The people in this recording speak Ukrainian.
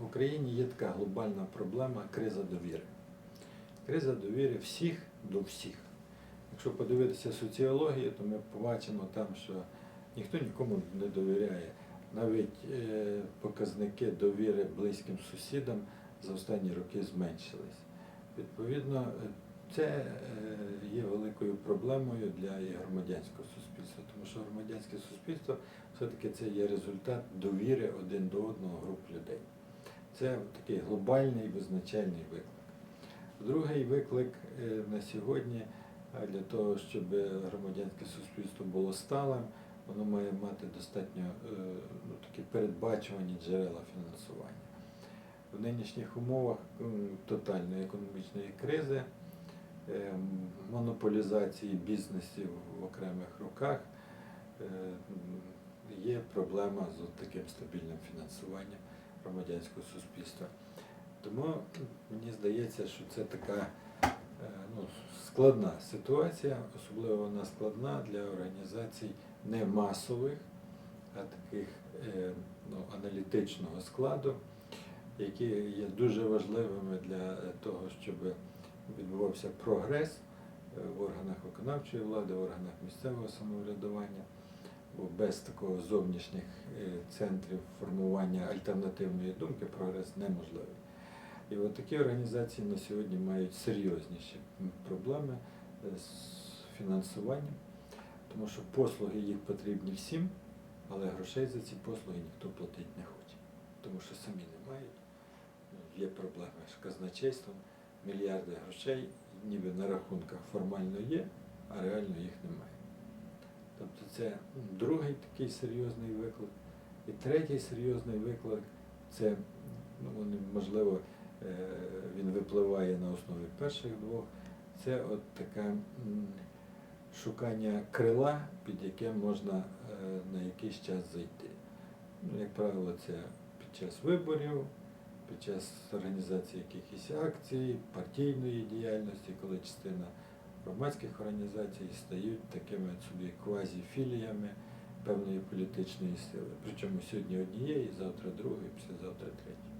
В Україні є така глобальна проблема криза довіри. Криза довіри всіх до всіх. Якщо подивитися соціологію, то ми побачимо там, що ніхто нікому не довіряє. Навіть е, показники довіри близьким сусідам за останні роки зменшились. Відповідно, це е, є великою проблемою для громадянського суспільства, тому що громадянське суспільство все-таки це є результат довіри один до одного груп людей. Це такий глобальний визначальний виклик. Другий виклик е, на сьогодні е, для того, щоб громадянське суспільство було сталим, воно має мати достатньо е, ну, такі передбачувані джерела фінансування. В нинішніх умовах тотальної економічної кризи, монополізації бізнесів в окремих руках є проблема з таким стабільним фінансуванням громадянського суспільства. Тому мені здається, що це така е, ну, складна ситуація, особливо вона складна для організацій не масових, а таких е, ну, аналітичного складу, які є дуже важливими для того, щоб відбувався прогрес е, в органах виконавчої влади, в органах місцевого самоврядування. Бо без такого зовнішніх е, центрів формування альтернативної думки прогрес неможливий. І от такі організації на сьогодні мають серйозніші проблеми е, з фінансуванном, тому що послуги їх потрібні всім, але грошей за ці послуги ніхто платити не хоче, тому що самі не мають. Ну, Є проблеми з казначейством, мільярди грошей ніби на рахунках формально є, а реально їх немає. Це другий такий серйозний виклик. І третій серйозний виклик це, ну, можливо, е, він випливає на основі перших двох, це от таке шукання крила, під яке можна е, на якийсь час зайти. Ну, як правило, це під час виборів, під час організації якихось акцій, партійної діяльності, коли частина громадських організацій стають такими собі квазіфіліями певної політичної сили. Причому сьогодні однієї, завтра другої, післязавтра третьої.